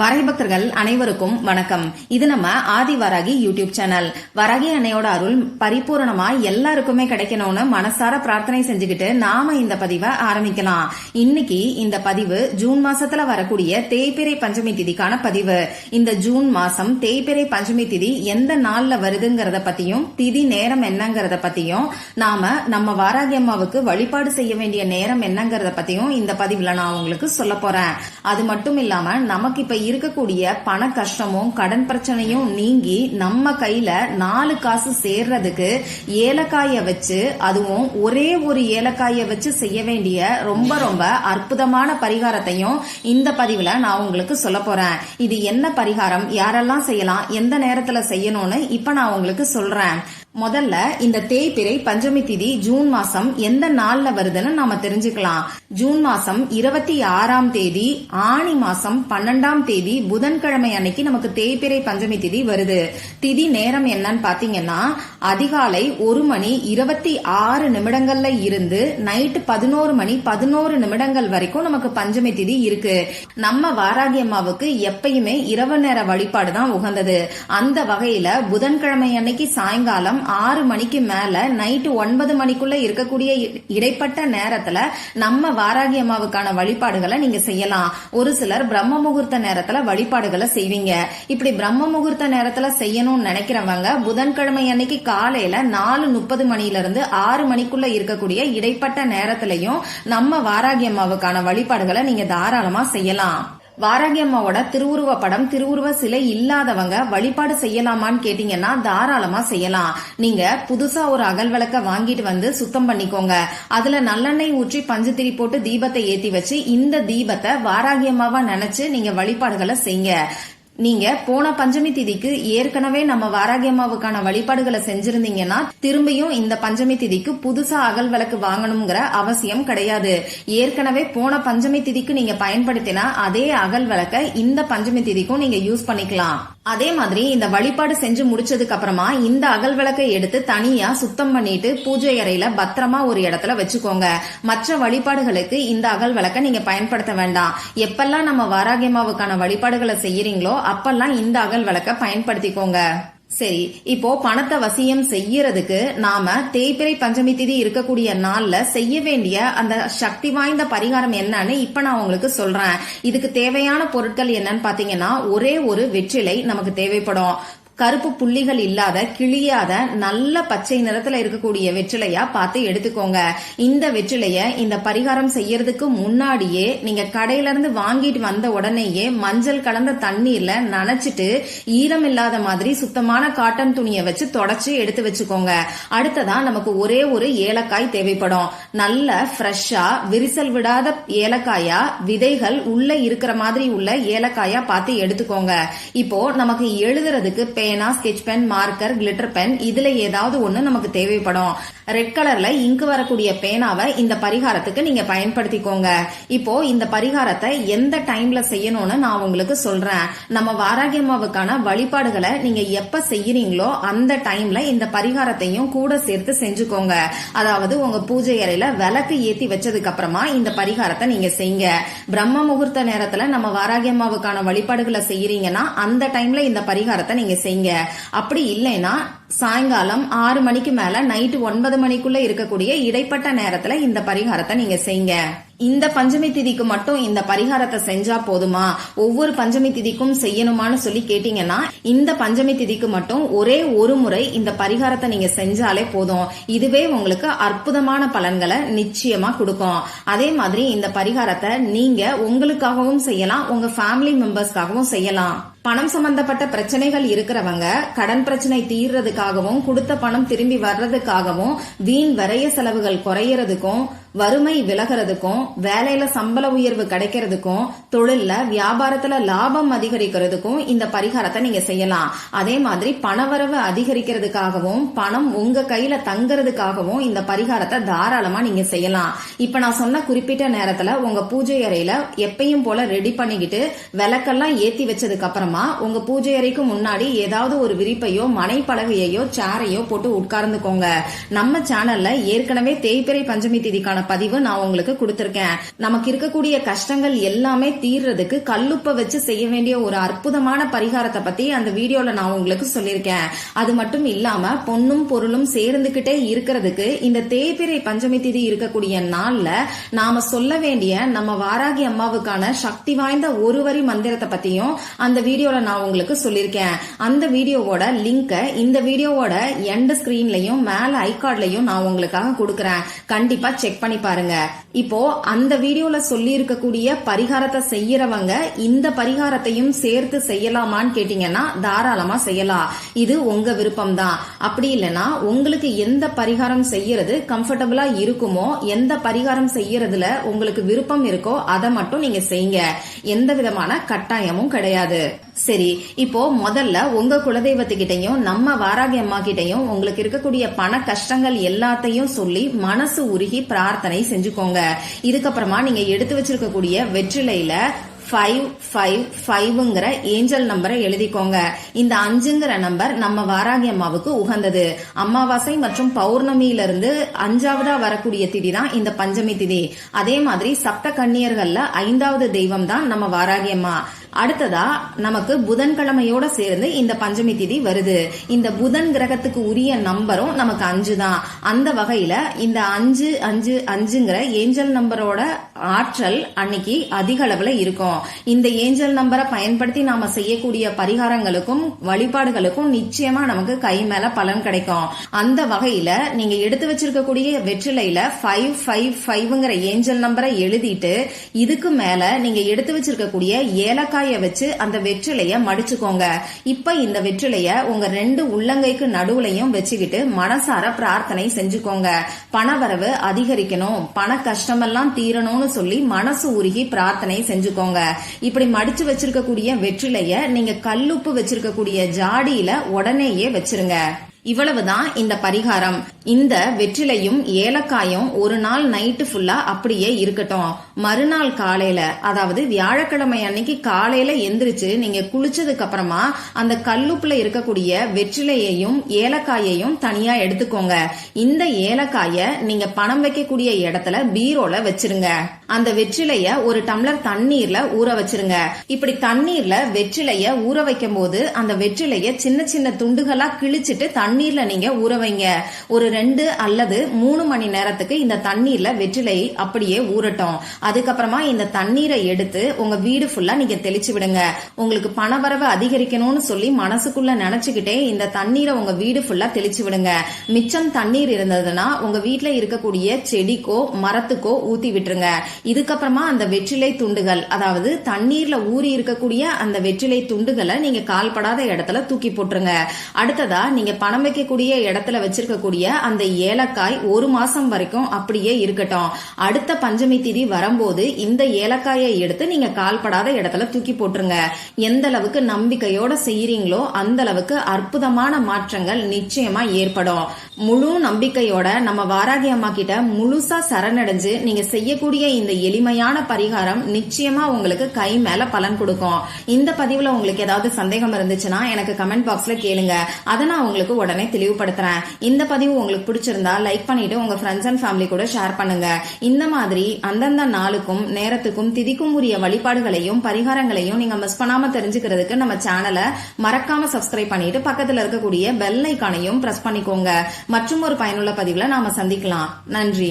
வரைபக்தர்கள் அனைவருக்கும் வணக்கம். இது நம்ம ஆதி வராகி யூடியூப் சேனல். வராகி அன்னையோட அருள் பரிபூரணமா எல்லாருக்குமே கிடைக்கணும்னு மனசார பிரார்த்தனை செஞ்சுக்கிட்டு நாம இந்த பதிவை ஆரம்பிக்கலாம். இன்னைக்கு இந்த பதிவு ஜூன் மாசத்துல வரக்கூடிய தேய்பிரை பஞ்சமி திதிக்கான பதிவு. இந்த ஜூன் மாசம் தேய்பிரை பஞ்சமி திதி எந்த நாள்ல வருதுங்கிறத பத்தியும் திதி நேரம் என்னங்கறத பத்தியும் நாம நம்ம வாராகி அம்மாவுக்கு வழிபாடு செய்ய வேண்டிய நேரம் என்னங்கறத பத்தியும் இந்த பதிவுல நான் உங்களுக்கு சொல்ல போறேன். அது மட்டும் இல்லாம நமக்கு இப்ப இருக்கக்கூடிய பண கஷ்டமும் கடன் பிரச்சனையும் நீங்கி நம்ம கையில நாலு காசு சேர்றதுக்கு ஏலக்காய வச்சு அதுவும் ஒரே ஒரு ஏலக்காய வச்சு செய்ய வேண்டிய ரொம்ப ரொம்ப அற்புதமான பரிகாரத்தையும் இந்த பதிவுல நான் உங்களுக்கு சொல்ல போறேன். இது என்ன பரிகாரம்? யாரெல்லாம் செய்யலாம்? எந்த நேரத்துல செய்யணும்னு இப்ப நான் உங்களுக்கு சொல்றேன். முதல்ல இந்த தேய்பிறை பஞ்சமி திதி ஜூன் மாசம் எந்த நாள்ல வருதுன்னு நாம தெரிஞ்சுக்கலாம். ஜூன் மாசம் இருபத்தி ஆறாம் தேதி ஆணி மாசம் பன்னெண்டாம் தேதி புதன்கிழமை அன்னைக்கு நமக்கு தேய்பிறை பஞ்சமி திதி வருது. திதி நேரம் என்னன்னு பாத்தீங்கன்னா அதிகாலை ஒரு மணி இருபத்தி ஆறு நிமிடங்கள்ல இருந்து நைட்டு பதினோரு மணி பதினோரு நிமிடங்கள் வரைக்கும் நமக்கு பஞ்சமி திதி இருக்கு. நம்ம வாராகி அம்மாவுக்கு எப்பயுமே இரவு நேர வழிபாடு தான் உகந்தது. அந்த வகையில புதன்கிழமை அன்னைக்கு சாயங்காலம் ஆறு மணிக்கு மேல நைட்டு ஒன்பது மணிக்குள்ள இருக்கக்கூடிய இடைப்பட்ட நேரத்துல நம்ம வாராகி அம்மாவுக்கான வழிபாடுகளை நீங்க செய்யலாம். ஒரு சிலர் பிரம்ம முகூர்த்த நேரத்துல வழிபாடுகளை செய்வீங்க. இப்படி பிரம்ம முகூர்த்த நேரத்துல செய்யணும்னு நினைக்கிறவங்க புதன்கிழமை அன்னைக்கு காலையில நாலு முப்பது மணில இருந்து ஆறு மணிக்குள்ள இருக்கக்கூடிய இடைப்பட்ட நேரத்திலையும் நம்ம வாராகி அம்மாவுக்கான வழிபாடுகளை நீங்க தாராளமா செய்யலாம். வாராகி அம்மாவோட திருவுருவ படம் திருவுருவ சிலை இல்லாதவங்க வழிபாடு செய்யலாமான்னு கேட்டீங்கன்னா தாராளமா செய்யலாம். நீங்க புதுசா ஒரு அகல் விளக்க வாங்கிட்டு வந்து சுத்தம் பண்ணிக்கோங்க. அதுல நல்லெண்ணெய் ஊற்றி பஞ்சு திரி போட்டு தீபத்தை ஏத்தி வச்சு இந்த தீபத்தை வாராகியம்மாவா நினைச்சு நீங்க வழிபாடுகளை செய்யுங்க. நீங்க போன பஞ்சமி திதிக்கு ஏற்கனவே நம்ம வாராகி அம்மாவுக்கான வழிபாடுகளை செஞ்சிருந்தீங்கன்னா திரும்பியும் இந்த பஞ்சமி திதிக்கு புதுசா அகல் விளக்கு வாங்கணுங்கிற அவசியம் கிடையாது. ஏற்கனவே போன பஞ்சமி திதிக்கு நீங்க பயன்படுத்தினா அதே அகல் விளக்க இந்த பஞ்சமி திதிக்கும் நீங்க யூஸ் பண்ணிக்கலாம். அதே மாதிரி இந்த வழிபாடு செஞ்சு முடிச்சதுக்கு அப்புறமா இந்த அகல் விளக்கை எடுத்து தனியா சுத்தம் பண்ணிட்டு பூஜை அறையில பத்திரமா ஒரு இடத்துல வச்சுக்கோங்க. மற்ற வழிபாடுகளுக்கு இந்த அகல் விளக்க நீங்க பயன்படுத்த வேண்டாம். எப்பெல்லாம் நம்ம வாராகியமாவுக்கான வழிபாடுகளை செய்யறீங்களோ அப்பெல்லாம் இந்த அகல் விளக்க பயன்படுத்திக்கோங்க. சரி இப்போ பணத்தை வசியம் செய்யறதுக்கு நாம தேய்பிரை பஞ்சமி திதி இருக்கக்கூடிய நாள்ல செய்ய வேண்டிய அந்த சக்தி வாய்ந்த பரிகாரம் என்னன்னு இப்ப நான் உங்களுக்கு சொல்றேன். இதுக்கு தேவையான பொருட்கள் என்னன்னு பாத்தீங்கன்னா ஒரே ஒரு வெற்றிலை நமக்கு தேவைப்படும். கருப்பு புள்ளிகள் இல்லாத கிளியாத நல்ல பச்சை நிறத்துல இருக்கக்கூடிய வெற்றிலையா பார்த்து எடுத்துக்கோங்க. இந்த வெற்றிலைய இந்த பரிகாரம் செய்யறதுக்கு முன்னாடியே நீங்க கடையில இருந்து வாங்கிட்டு வந்த உடனேயே மஞ்சள் கலந்த தண்ணீர்ல நனைச்சிட்டு ஈரம் இல்லாத மாதிரி சுத்தமான காட்டன் துணியை வச்சு தொடச்சு எடுத்து வச்சுக்கோங்க. அடுத்ததா நமக்கு ஒரே ஒரு ஏலக்காய் தேவைப்படும். நல்ல ஃப்ரெஷ்ஷா விரிசல் விடாத ஏலக்காயா விதைகள் உள்ள இருக்கிற மாதிரி உள்ள ஏலக்காயா பார்த்து எடுத்துக்கோங்க. இப்போ நமக்கு எழுதுறதுக்கு பேனா sketch pen marker glitter pen இதுல ஏதாவது ஒண்ணு நமக்கு தேவைப்படும். ரெட் கலர்ல இங்கு வரக்கூடிய பேனாவை இந்த பரிகாரத்துக்கு நீங்க பயன்படுத்திக்கோங்க. இப்போ இந்த பரிகாரத்தை எந்த டைம்ல செய்யணும்னு நான் உங்களுக்கு சொல்றேன். நம்ம வாராகியம்மாவுக்கான வழிபாடுகளை நீங்க எப்ப செய்யறீங்களோ அந்த டைம்ல இந்த பரிகாரத்தையும் கூட சேர்த்து செஞ்சுக்கோங்க. அதாவது உங்க பூஜை அறையில விளக்கு ஏத்தி வச்சதுக்கு அப்புறமா இந்த பரிகாரத்தை நீங்க செய்யுங்க. பிரம்ம முகூர்த்த நேரத்துல நம்ம வாராகியம்மாவுக்கான வழிபாடுகளை செய்யறீங்கன்னா அந்த டைம்ல இந்த பரிகாரத்தை நீங்க செய்யுங்க அப்படி இல்லைன்னா சாயங்காலம் ஆறு மணிக்கு மேல நைட்டு ஒன்பது மணிக்குள்ள இருக்கக்கூடிய இடைப்பட்ட நேரத்துல இந்த பரிகாரத்தை நீங்க செய்யுங்க. இந்த பஞ்சமி திதிக்கு மட்டும் இந்த பரிகாரத்தை செஞ்சா போதுமா? ஒவ்வொரு பஞ்சமி திதிக்கும் செய்யணுமான்னு சொல்லி கேட்டீங்கன்னா இந்த பஞ்சமி திதிக்கு மட்டும் ஒரே ஒரு முறை இந்த பரிகாரத்தை நீங்க செஞ்சாலே போதும். இதுவே உங்களுக்கு அற்புதமான பலன்களை நிச்சயமா கொடுக்கும். அதே மாதிரி இந்த பரிகாரத்தை நீங்க உங்களுக்காகவும் செய்யலாம் உங்க ஃபேமிலி மெம்பர்ஸ்க்காகவும் செய்யலாம். பணம் சம்பந்தப்பட்ட பிரச்சனைகள் இருக்கிறவங்க கடன் பிரச்சனை கொடுக்கறதுக்காகவும் கொடுத்த பணம் திரும்பி வர்றதுக்காகவும் வீண் வரைய செலவுகள் குறையறதுக்கும் வறுமை விலகிறதுக்கும் வேலையில சம்பள உயர்வு கிடைக்கிறதுக்கும் தொழில்ல வியாபாரத்துல லாபம் அதிகரிக்கிறதுக்கும் இந்த பரிகாரத்தை நீங்க செய்யலாம். அதே மாதிரி பணவரவு அதிகரிக்கிறதுக்காகவும் பணம் உங்க கையில தங்குறதுக்காகவும் இந்த பரிகாரத்தை தாராளமா நீங்க செய்யலாம். இப்ப நான் சொன்ன குறிப்பிட்ட நேரத்துல உங்க பூஜை அறையில எப்பயும் போல ரெடி பண்ணிக்கிட்டு விளக்கெல்லாம் ஏத்தி வச்சதுக்கு அப்புறமா உங்க பூஜை அறைக்கு முன்னாடி ஏதாவது ஒரு விரிப்பையோ மனைப்பலகையோ சேரையோ போட்டு உட்கார்ந்துக்கோங்க. நம்ம சேனல்ல ஏற்கனவே தேய்பிறை பஞ்சமி திதிக்கான பதிவு நான் உங்களுக்கு கொடுத்திருக்கேன். நமக்கு இருக்கக்கூடிய கஷ்டங்கள் எல்லாமே தீர்றதுக்கு கல்லுப்ப வச்சு செய்ய வேண்டிய ஒரு அற்புதமான பரிகாரத்தை பத்தி அந்த வீடியோல நான் உங்களுக்கு சொல்லியிருக்கேன். அது மட்டும் இல்லாம பொண்ணும் பொருளும் சேர்ந்துகிட்டே இருக்கிறதுக்கு இந்த தேய்பிரை பஞ்சமி திதி இருக்கக்கூடிய நாள்ல நாம சொல்ல வேண்டிய நம்ம வாராகி அம்மாவுக்கான சக்தி வாய்ந்த ஒரு வரி மந்திரத்தை பத்தியும் அந்த வீடியோல நான் உங்களுக்கு சொல்லியிருக்கேன். அந்த வீடியோவோட லிங்க இந்த வீடியோவோட எண்ட் ஸ்கிரீன்லயும் மேல ஐகார்ட்லயும் நான் உங்களுக்காக கொடுக்கறேன். கண்டிப்பா செக் பண்ணி பாருங்க. இப்போ அந்த வீடியோல சொல்லி இருக்கக்கூடிய பரிகாரத்தை செய்யறவங்க இந்த பரிகாரத்தையும் சேர்த்து செய்யலாமான்னு கேட்டீங்கன்னா தாராளமா செய்யலாம். இது உங்க விருப்பம் தான் அப்படி இல்லைன்னா உங்களுக்கு எந்த பரிகாரம் செய்யறது கம்ஃபர்டபுளா இருக்குமோ எந்த பரிகாரம் செய்யறதுல உங்களுக்கு விருப்பம் இருக்கோ அதை மட்டும் நீங்க செய்யுங்க. எந்த விதமான கட்டாயமும் கிடையாது. சரி இப்போ முதல்ல உங்க குலதெய்வத்துக்கிட்டையும் நம்ம வாராகி அம்மா கிட்டையும் உங்களுக்கு இருக்கக்கூடிய பண கஷ்டங்கள் எல்லாத்தையும் சொல்லி மனசு உருகி பிரார்த்தனை செஞ்சுக்கோங்க. இதுக்கப்புறமா நீங்க எடுத்து வச்சிருக்கக்கூடிய வெற்றிலையில ஃபைவ் ஃபைவ் ஃபைவ்ங்கிற ஏஞ்சல் நம்பரை எழுதிக்கோங்க. இந்த அஞ்சுங்கிற நம்பர் நம்ம வாராகி அம்மாவுக்கு உகந்தது. அமாவாசை மற்றும் பௌர்ணமியிலிருந்து அஞ்சாவதா வரக்கூடிய திதி தான் இந்த பஞ்சமி திதி. அதே மாதிரி சப்த கன்னியர்கள்ல ஐந்தாவது தெய்வம் தான் நம்ம வாராகி அம்மா. அடுத்ததா நமக்கு புதன்கிழமையோட சேர்ந்து இந்த பஞ்சமி திதி வருது. இந்த புதன் கிரகத்துக்கு உரிய நம்பரும் நமக்கு அஞ்சு தான் அந்த வகையில இந்த அஞ்சு அஞ்சு அஞ்சுங்கிற ஏஞ்சல் நம்பரோட ஆற்றல் அன்னைக்கு அதிக அளவுல இருக்கும். இந்த ஏஞ்சல் நம்பரை பயன்படுத்தி நாம செய்யக்கூடிய பரிகாரங்களுக்கும் வழிபாடுகளுக்கும் நிச்சயமா நமக்கு கை மேல பலன் கிடைக்கும். அந்த வகையில நீங்க எடுத்து வச்சிருக்கக்கூடிய வெற்றிலையில ஃபைவ் ஃபைவ் ஃபைவ்ங்கிற ஏஞ்சல் நம்பரை எழுதிட்டு இதுக்கு மேல நீங்க எடுத்து வச்சிருக்கக்கூடிய ஏலக்காய் வெங்காய வச்சு அந்த வெற்றிலைய மடிச்சுக்கோங்க. இப்ப இந்த வெற்றிலைய உங்க ரெண்டு உள்ளங்கைக்கு நடுவுலையும் வச்சுக்கிட்டு மனசார பிரார்த்தனை செஞ்சுக்கோங்க. பணவரவு அதிகரிக்கணும். பண கஷ்டமெல்லாம் தீரணும்னு சொல்லி மனசு உருகி பிரார்த்தனை செஞ்சுக்கோங்க. இப்படி மடிச்சு வச்சிருக்கக்கூடிய வெற்றிலைய நீங்க கல்லுப்பு வச்சிருக்கக்கூடிய ஜாடியில உடனேயே வச்சிருங்க. இவ்வளவுதான் இந்த பரிகாரம். இந்த வெற்றிலையும் ஏலக்காயும் ஒரு நாள் நைட்டு ஃபுல்லா அப்படியே இருக்கட்டும். மறுநாள் காலையில அதாவது வியாழக்கிழமை அன்னைக்கு காலையில எந்திரிச்சு நீங்க குளிச்சதுக்கு அப்புறமா அந்த கல்லுப்புல இருக்கக்கூடிய வெற்றிலையையும் ஏலக்காயையும் தனியா எடுத்துக்கோங்க. இந்த ஏலக்காய நீங்க பணம் வைக்கக்கூடிய இடத்துல பீரோல வச்சிருங்க. அந்த வெற்றிலைய ஒரு டம்ளர் தண்ணீர்ல ஊற வச்சிருங்க. இப்படி தண்ணீர்ல வெற்றிலைய ஊற வைக்கும் போது அந்த வெற்றிலைய சின்ன சின்ன துண்டுகளா கிழிச்சிட்டு தண்ணீர்ல நீங்க ஊற வைங்க. ஒரு ரெண்டு அல்லது மூணு மணி நேரத்துக்கு இந்த தண்ணீர்ல வெற்றிலை அப்படியே ஊறட்டும். அதுக்கப்புறமா இந்த தண்ணீரை எடுத்து உங்க வீடு ஃபுல்லா நீங்க தெளிச்சு விடுங்க. உங்களுக்கு பணவரவு அதிகரிக்கணும்னு சொல்லி மனசுக்குள்ள நினைச்சுக்கிட்டே இந்த தண்ணீரை உங்க வீடு ஃபுல்லா தெளிச்சு விடுங்க. மிச்சம் தண்ணீர் இருந்ததுன்னா உங்க வீட்டுல இருக்கக்கூடிய செடிக்கோ மரத்துக்கோ ஊத்தி விட்டுருங்க. இதுக்கப்புறமா அந்த வெற்றிலை துண்டுகள் அதாவது தண்ணீர்ல ஊறி இருக்கக்கூடிய அந்த வெற்றிலை துண்டுகளை நீங்க கால்படாத இடத்துல தூக்கி போட்டுருங்க. அடுத்ததா நீங்க பணம் வைக்கக்கூடிய இடத்துல வச்சிருக்கக்கூடிய அந்த ஏலக்காய் ஒரு மாசம் வரைக்கும் அப்படியே இருக்கட்டும். அடுத்த பஞ்சமி திதி வரும்போது இந்த ஏலக்காயை எடுத்து நீங்க கால்படாத இடத்துல தூக்கி போட்டுருங்க. எந்த அளவுக்கு நம்பிக்கையோட செய்யறீங்களோ அந்த அளவுக்கு அற்புதமான மாற்றங்கள் நிச்சயமா ஏற்படும். முழு நம்பிக்கையோட நம்ம வாராகி அம்மா கிட்ட முழுசா சரணடைஞ்சு நீங்க செய்யக்கூடிய இந்த இந்த எளிமையான பரிகாரம் நிச்சயமா உங்களுக்கு கை மேல பலன் கொடுக்கும். இந்த பதிவுல உங்களுக்கு ஏதாவது சந்தேகம் இருந்துச்சுன்னா எனக்கு கமெண்ட் பாக்ஸ்ல கேளுங்க. அதை நான் உங்களுக்கு உடனே தெளிவுபடுத்துறேன். இந்த பதிவு உங்களுக்கு பிடிச்சிருந்தா லைக் பண்ணிட்டு உங்க ஃப்ரெண்ட்ஸ் அண்ட் ஃபேமிலி கூட ஷேர் பண்ணுங்க. இந்த மாதிரி அந்தந்த நாளுக்கும் நேரத்துக்கும் திதிக்கும் உரிய வழிபாடுகளையும் பரிகாரங்களையும் நீங்க மிஸ் பண்ணாம தெரிஞ்சுக்கிறதுக்கு நம்ம சேனலை மறக்காம சப்ஸ்கிரைப் பண்ணிட்டு பக்கத்துல இருக்கக்கூடிய பெல் ஐக்கானையும் பிரஸ் பண்ணிக்கோங்க. மற்றும் ஒரு பயனுள்ள பதிவுல நாம சந்திக்கலாம். நன்றி.